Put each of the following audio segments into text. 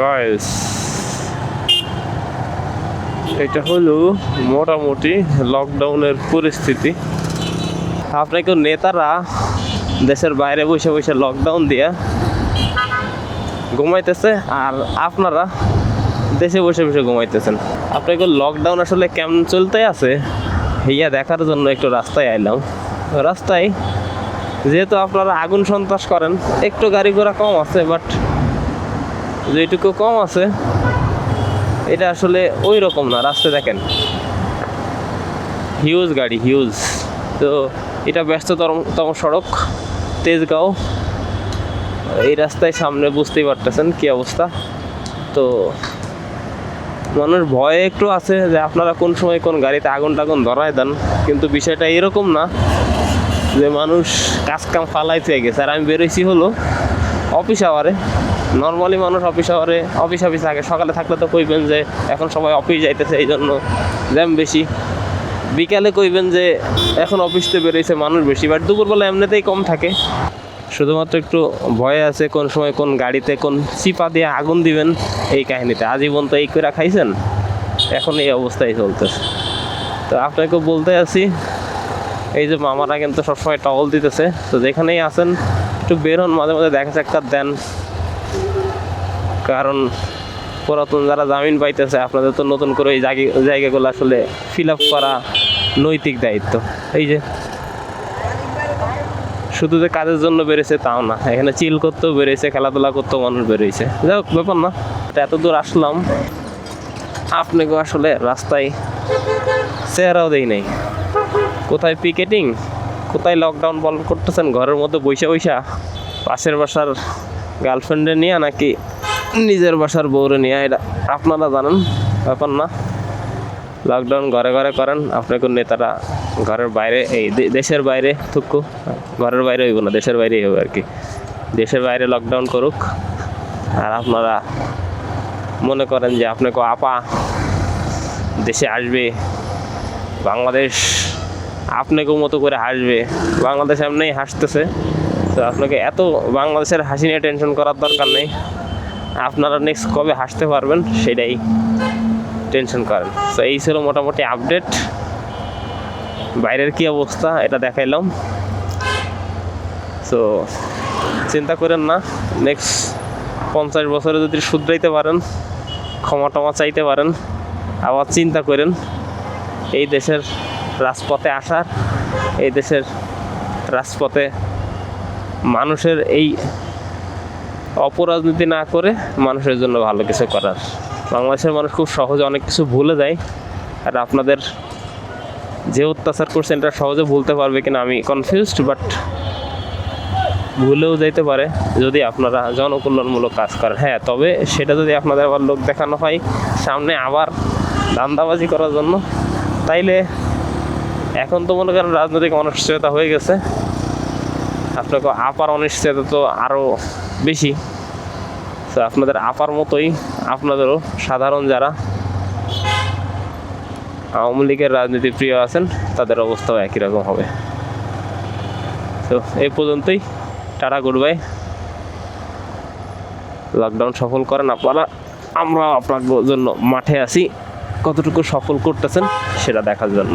Guys এটা হলো মোটামুটি লকডাউনের পরিস্থিতি। আপনাকে নেতারা দেশের বাইরে বসে বসে লকডাউন দিয়ে ঘুমাইতেছে আর আপনারা দেশে বসে বসে ঘুমাইতেছেন। আপনাকে লকডাউন আসলে কেমন চলতে আছে, ইয়া দেখার জন্য একটু রাস্তায় আইলাম। রাস্তায় যেহেতু আপনারা আগুন সন্ত্রাস করেন, একটু গাড়ি ঘোড়া কম আছে বাট যেটুকু কম আছে, এটা আসলে ওই রকম না, রাস্তায় দেখেন। হিউজ গাড়ি হিউজ তো এটা ব্যস্ততম তম সড়ক, তেজগাঁও। এই রাস্তায় সামনে বুঝতেই পারতেছেন কি অবস্থা। তো মানুষ ভয়ে একটু আছে যে আপনারা কোন সময় কোন গাড়িতে আগুন টাগুন ধরায় দেন, কিন্তু বিষয়টা এরকম না যে মানুষ কাজ কাম ফালাইতে গেছে। আর আমি বেরোইছি হলো অফিস আওয়ারে নর্মালি মানুষ অফিস আওয়ারে অফিস অফিস থাকে, সকালে থাকলে তো কইবেন যে এখন সবাই অফিস যাইতেছে এই জন্য জ্যাম বেশি। বিকালে কইবেন যে এখন অফিসতে বেরোইছে মানুষ বেশি বাট দুপুরবেলা এমনিতেই কম থাকে। শুধুমাত্র একটু ভয় আছে কোন সময় কোন গাড়িতে কোন চিপা দিয়ে আগুন দিবেন এই কাহিনীতে। আজীবন তো এই করে খাইছেন, এখন এই অবস্থায় চলতেছে। তো আপনাকে বলতে আছি, এই যে মামারা কিন্তু সবসময় টহল দিতেছে, তো যেখানেই আছেন, একটু বের হন মাঝে মাঝে দেখা সাক্ষাৎ দেন। কারণ পুরাতন যারা জামিন পাইতেছে, আপনাদের তো নতুন করে এই জায়গা জায়গাগুলো আসলে ফিল আপ করা নৈতিক দায়িত্ব। এই যে, শুধু যে কাজের জন্য বেড়েছে তাও না, এখানে চিল করতেও বেড়েছে খেলাধুলা করতেও মানুষ বেরিয়েছে যাই হোক, ব্যাপার না। এত দূর আসলাম, আপনাকেও আসলে রাস্তায় চেহারাও দেই নাই। কোথায় পিকেটিং কোথায় লকডাউন পালন করতেছেন? ঘরের মধ্যে বৈশা বৈশা পাশের বাসার গার্লফ্রেন্ডে নিয়ে নাকি নিজের বাসার বউরে নিয়ে এটা আপনারা জানেন, ব্যাপার না। লকডাউন ঘরে ঘরে করেন আপনাকে নেতারা ঘরের বাইরে, এই দেশের বাইরে থুকু। ঘরের বাইরে হইব না, দেশের বাইরেই হবে আর কি। দেশের বাইরে লকডাউন করুক। আর আপনারা মনে করেন যে আপনাকে আপা, দেশে আসবে, বাংলাদেশ আপনাকে মতো করে হাসবে। বাংলাদেশ এমনিই হাসতেছে। তো আপনাকে এত বাংলাদেশের হাসি নিয়ে টেনশন করার দরকার নেই। আপনারা নেক্সট কবে হাসতে পারবেন সেটাই টেনশন করেন। তো এই ছিল মোটামুটি আপডেট বাইরের কি অবস্থা, এটা দেখাইলাম। তো চিন্তা করেন না নেক্সট পঞ্চাশ বছরে যদি শুধরাইতে পারেন, ক্ষমা টমা চাইতে পারেন, আবার চিন্তা করেন, এই দেশের রাজপথে আসার, এই দেশের রাজপথে মানুষের এই অপরাজনীতি না করে মানুষের জন্য ভালো কিছু করার। বাংলাদেশের মানুষ খুব সহজে অনেক কিছু ভুলে যায়। আর আপনাদের যে অত্যাচার করছেন এটা সহজে ভুলতে পারবে কিনা আমি কনফিউজড বাট ভুলেও যাইতে পারে যদি আপনারা জনকল্যাণমূলক কাজ করেন। হ্যাঁ তবে সেটা যদি আপনাদের আবার লোক দেখানো হয়, সামনে আবার দান্দাবাজি করার জন্য, তাইলে এখন তো মনে করেন রাজনৈতিক অনিশ্চয়তা হয়ে গেছে। আপনাকে আপার অনিশ্চয়তা তো আরও বেশি। তো আপনাদের আপার মতোই আপনাদেরও সাধারণ যারা আওয়ামী লীগের রাজনীতি প্রিয় আছেন, তাদের অবস্থাও একই রকম হবে। তো এই পর্যন্তই। টাটা গুড বাই লকডাউন সফল করেন আপনারা। আমরা আপনার জন্য মাঠে আছি। কতটুকু সফল করতেছেন, সেটা দেখার জন্য।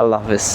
আল্লাহ হাফেজ।